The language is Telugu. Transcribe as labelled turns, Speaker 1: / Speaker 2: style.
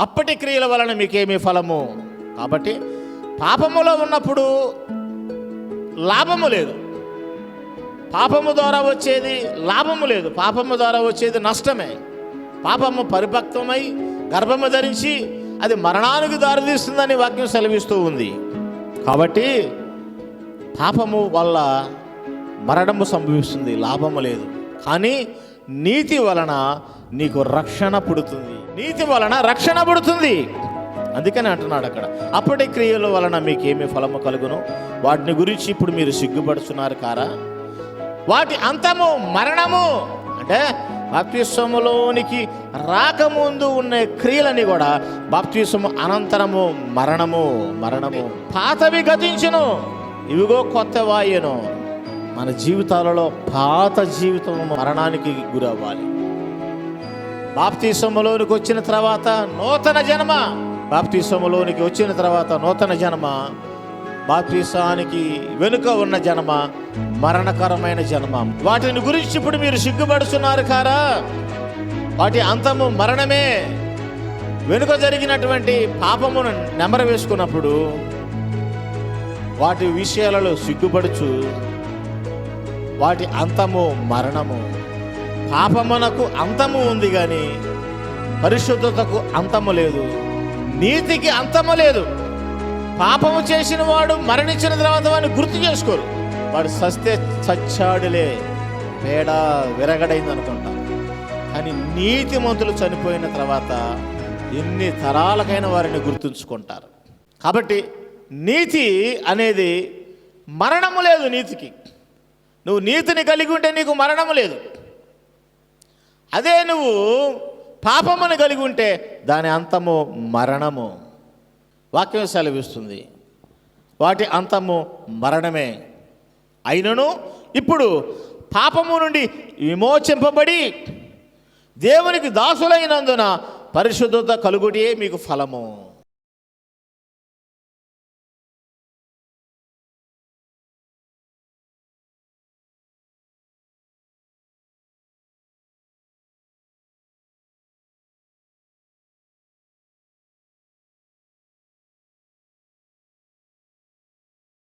Speaker 1: అప్పటి క్రియల వలన మీకేమి ఫలము? కాబట్టి పాపములో ఉన్నప్పుడు లాభము లేదు. పాపము ద్వారా వచ్చేది లాభము లేదు. పాపము ద్వారా వచ్చేది నష్టమే. పాపము పరిపక్వమై గర్భము ధరించి అది మరణానికి దారితీస్తుందని వాక్యం సెలవిస్తూ ఉంది. కాబట్టి పాపము వల్ల మరణము సంభవిస్తుంది లాభము లేదు. కానీ నీతి వలన నీకు రక్షణ పుడుతుంది. నీతి వలన రక్షణ పడుతుంది. అందుకని అంటున్నాడు అక్కడ. అప్పటి క్రియల వలన మీకేమి ఫలము కలుగును? వాటిని గురించి ఇప్పుడు మీరు సిగ్గుపడుతున్నారు కారా? వాటి అంతము మరణము అంటే బాప్తిస్వములోనికి రాకముందు ఉన్న క్రియలని కూడా బాప్తిస్వము అనంతరము మరణము మరణము. పాతవి గతించును ఇవిగో కొత్త వాయును మన జీవితాలలో పాత జీవితం మరణానికి గురవ్వాలి. బాప్తిసములోనికి వచ్చిన తర్వాత నూతన జన్మ. బాప్తిసములోనికి వచ్చిన తర్వాత నూతన జన్మ. బాప్తీసానికి వెనుక ఉన్న జన్మ మరణకరమైన జన్మ. వాటిని గురించి ఇప్పుడు మీరు సిగ్గుపడుతున్నారు కారా? వాటి అంతము మరణమే. వెనుక జరిగినటువంటి పాపమును నెమర వేసుకున్నప్పుడు వాటి విషయాలలో సిగ్గుపడుచు వాటి అంతము మరణము. పాపమునకు అంతము ఉంది కానీ పరిశుద్ధతకు అంతము లేదు. నీతికి అంతము లేదు. పాపము చేసిన వాడు మరణించిన తర్వాత వాడిని గుర్తు చేసుకోరు. వాడు సస్తే చచ్చాడులే. పేడ విరగడైంది అనుకుంటా. కానీ నీతిమంతులు చనిపోయిన తర్వాత ఎన్ని తరాలకైన వారిని గుర్తుంచుకుంటారు. కాబట్టి నీతి అనేది మరణము లేదు నీతికి. నువ్వు నీతిని కలిగి ఉంటే నీకు మరణము లేదు. అదే నువ్వు పాపమును కలిగి ఉంటే దాని అంతము మరణము. వాక్యం సెలవిస్తుంది. వాటి అంతము మరణమే. అయినను ఇప్పుడు పాపము నుండి విమోచింపబడి దేవునికి దాసులైనందున పరిశుద్ధత కలుగుటే మీకు ఫలము.